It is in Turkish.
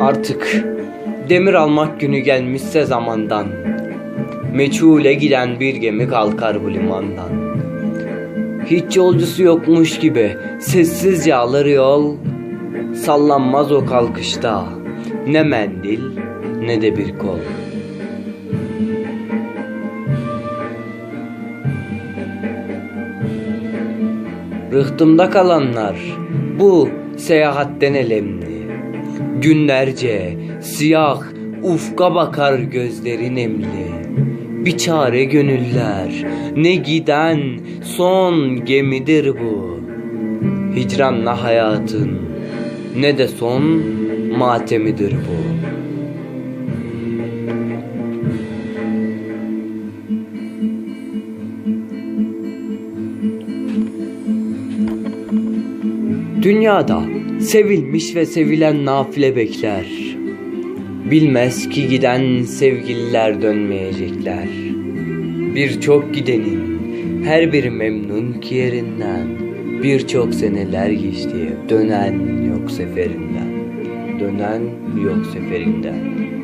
Artık demir almak günü gelmişse zamandan Meçhule giden bir gemi kalkar bu limandan. Hiç yolcusu yokmuş gibi sessizce alır yol Sallanmaz o kalkışta. Ne mendil ne de bir kol Rıhtımda kalanlar bu seyahatten elemli. Günlerce siyah ufka bakar gözleri nemli Bir çare gönüller ne giden son gemidir bu. Hicranla hayatın ne de son matemidir bu Dünyada sevilmiş ve sevilen nafile bekler. Bilmez ki giden sevgililer dönmeyecekler. Birçok gidenin her biri memnun ki yerinden. Birçok seneler geçti dönen yok seferinden. Dönen yok seferinden.